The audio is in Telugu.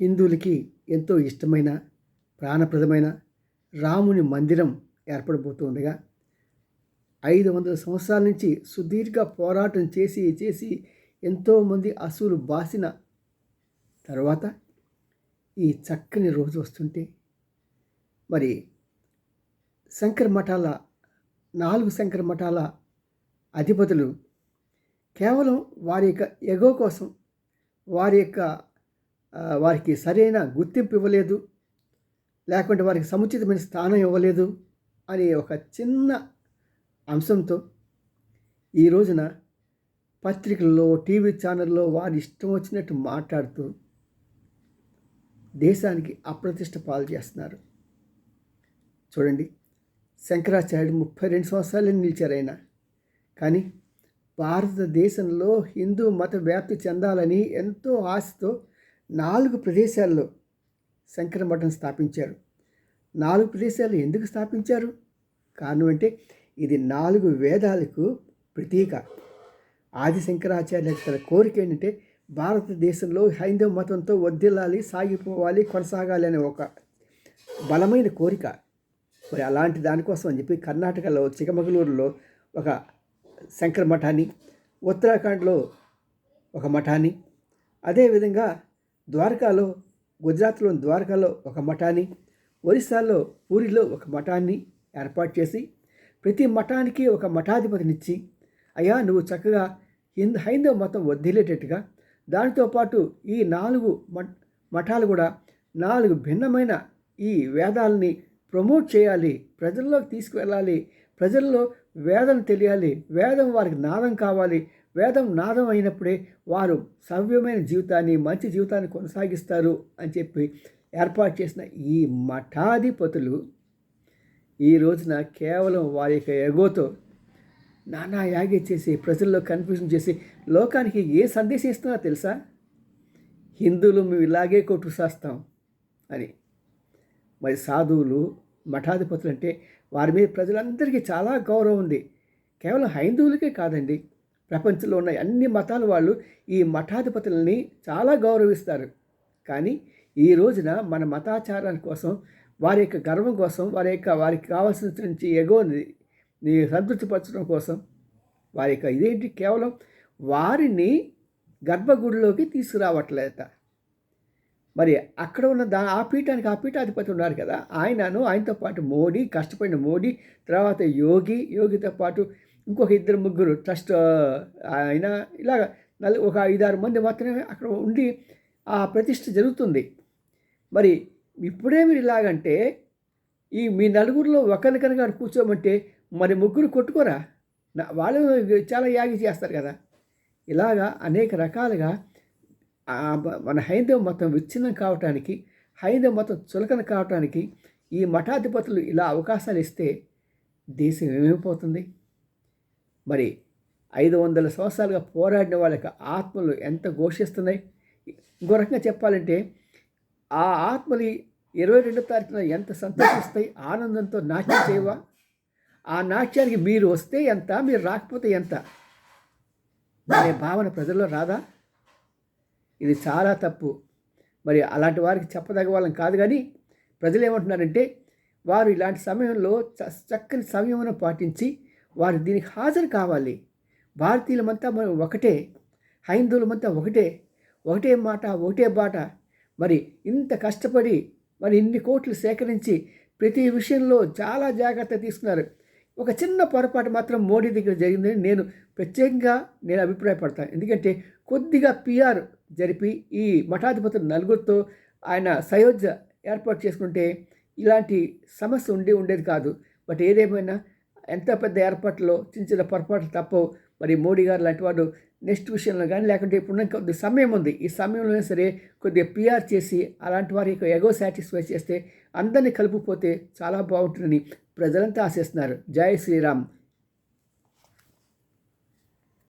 హిందువులకి ఎంతో ఇష్టమైన ప్రాణప్రదమైన రాముని మందిరం ఏర్పడబోతుండగా ఐదు వందల సంవత్సరాల నుంచి సుదీర్ఘ పోరాటం చేసి చేసి ఎంతోమంది అసూలు బాసిన తర్వాత ఈ చక్కని రోజు వస్తుంటే మరి శంకర మఠాల నాలుగు శంకర మఠాల అధిపతులు కేవలం వారి యొక్క ఎగో కోసం వారి యొక్క వారికి సరైన గుర్తింపు ఇవ్వలేదు లేకుంటే వారికి సముచితమైన స్థానం ఇవ్వలేదు అనే ఒక చిన్న అంశంతో ఈ రోజున పత్రికల్లో టీవీ ఛానల్లో వారి ఇష్టం వచ్చినట్టు మాట్లాడుతూ దేశానికి అప్రతిష్ట పాలు చేస్తున్నారు. చూడండి శంకరాచార్యుడు ముప్పై రెండు సంవత్సరాలు నిలిచారైనా కానీ భారతదేశంలో హిందూ మత వ్యాప్తి చెందాలని ఎంతో ఆశతో నాలుగు ప్రదేశాల్లో శంకర మఠం స్థాపించారు. నాలుగు ప్రదేశాలు ఎందుకు స్థాపించారు? కారణం అంటే ఇది నాలుగు వేదాలకు ప్రతీక. ఆది శంకరాచార్య తన కోరిక ఏంటంటే భారతదేశంలో హైందవ మతంతో వద్దిల్లాలి సాగిపోవాలి కొనసాగాలి అనే ఒక బలమైన కోరిక. మరి అలాంటి దానికోసం అని చెప్పి కర్ణాటకలో చిక్కమగళూరులో ఒక శంకర మఠాన్ని ఉత్తరాఖండ్లో ఒక మఠాన్ని అదేవిధంగా ద్వారకాలో గుజరాత్లోని ద్వారకాలో ఒక మఠాన్ని ఒరిస్సాలో పూరిలో ఒక మఠాన్ని ఏర్పాటు చేసి ప్రతి మఠానికి ఒక మఠాధిపతినిచ్చి అయ్యా నువ్వు చక్కగా హిందూ హైందవ మతం వదిలేటట్టుగా దానితో పాటు ఈ నాలుగు మఠాలు కూడా నాలుగు భిన్నమైన ఈ వేదాలని ప్రమోట్ చేయాలి ప్రజల్లోకి తీసుకువెళ్ళాలి ప్రజల్లో వేదం తెలియాలి వేదం వారికి నాదం కావాలి వేదం నాదం అయినప్పుడే వారు సవ్యమైన జీవితాన్ని మంచి జీవితాన్ని కొనసాగిస్తారు అని చెప్పి ఏర్పాటు చేసిన ఈ మఠాధిపతులు ఈ రోజున కేవలం వారి యొక్క ఎగోతో నానా యాగి చేసి ప్రజల్లో కన్ఫ్యూజన్ చేసి లోకానికి ఏ సందేశం ఇస్తున్నా తెలుసా? హిందువులు మేము ఇలాగే కొట్టు చేస్తాం అని. మరి సాధువులు మఠాధిపతులు అంటే వారి మీద ప్రజలందరికీ చాలా గౌరవం ఉంది. కేవలం హైందువులకే కాదండి ప్రపంచంలో ఉన్న అన్ని మతాల వాళ్ళు ఈ మఠాధిపతులని చాలా గౌరవిస్తారు. కానీ ఈ రోజున మన మతాచారాల కోసం వారి యొక్క గర్వం కోసం వారి యొక్క వారికి కావాల్సిన నుంచి ఎగోని నీ సంతృప్తిపరచడం కోసం వారి యొక్క ఇదేంటి కేవలం వారిని గర్భగుడిలోకి తీసుకురావట్లేదు మరి అక్కడ ఉన్న దా ఆ పీఠానికి ఆ పీఠాధిపతి ఉన్నారు కదా ఆయనను ఆయనతో పాటు మోడీ కష్టపడిన మోడీ తర్వాత యోగి యోగితో పాటు ఇంకొక ఇద్దరు ముగ్గురు ట్రస్ట్ ఆయన ఇలాగ నలు ఒక ఐదారు మంది మాత్రమే అక్కడ ఉండి ఆ ప్రతిష్ట జరుగుతుంది. మరి ఇప్పుడే మీరు ఇలాగంటే ఈ మీ నలుగురిలో ఒకరిని కనుక కూర్చోమంటే మరి ముగ్గురు కొట్టుకోరా? నా- వాళ్ళు చాలా యాగి చేస్తారు కదా. ఇలాగా అనేక రకాలుగా మన హైందవ మతం విచ్ఛిన్నం కావటానికి హైందవ మతం చులకన కావటానికి ఈ మఠాధిపతులు ఇలా అవకాశాలు ఇస్తే దేశం ఏమైపోతుంది? మరి ఐదు వందల సంవత్సరాలుగా పోరాడిన వాళ్ళ ఆత్మలు ఎంత ఘోషిస్తున్నాయి? ఇంకో రకంగా చెప్పాలంటే ఆ ఆత్మలు ఇరవై రెండో తారీఖున ఎంత సంతోషిస్తాయి? ఆనందంతో నాట్యం చేయవా? ఆ నాట్యానికి మీరు వస్తే ఎంత? మీరు రాకపోతే ఎంత? అనే భావన ప్రజల్లో రాదా? ఇది చాలా తప్పు. మరి అలాంటి వారికి చెప్పదగ్గ వాళ్ళం కాదు కానీ ప్రజలు ఏమంటున్నారంటే వారు ఇలాంటి సమయంలో చ- చక్కని సంయమనం పాటించి వారు దీనికి హాజరు కావాలి. భారతీయులమంతా మనం ఒకటే హైందువులమంతా ఒకటే ఒకటే మాట ఒకటే బాట. మరి ఇంత కష్టపడి మరి ఇన్ని కోట్లు సేకరించి ప్రతి విషయంలో చాలా జాగ్రత్త తీసుకున్నారు. ఒక చిన్న పొరపాటు మాత్రం మోడీ దగ్గర జరిగిందని నేను ప్రత్యేకంగా నేను అభిప్రాయపడతాను. ఎందుకంటే కొద్దిగా పిఆర్ జరిపి ఈ మఠాధిపతులు నలుగురితో ఆయన సయోధ్య ఏర్పాటు చేసుకుంటే ఇలాంటి సమస్య ఉండి ఉండేది కాదు. బట్ ఏదేమైనా ఎంత పెద్ద ఏర్పాట్లో చిన్న చిన్న పొరపాట్లు తప్పవు. మరి మోడీ గారు లాంటి వాడు నెక్స్ట్ విషయంలో కానీ లేకుంటే ఇప్పుడు కొద్ది సమయం ఉంది. ఈ సమయంలోనే సరే కొద్దిగా పిఆర్ చేసి అలాంటి వారి ఎగో సాటిస్ఫై చేస్తే అందరినీ కలిపిపోతే చాలా బాగుంటుందని ప్రజలంతా ఆశిస్తున్నారు. జై శ్రీరామ్.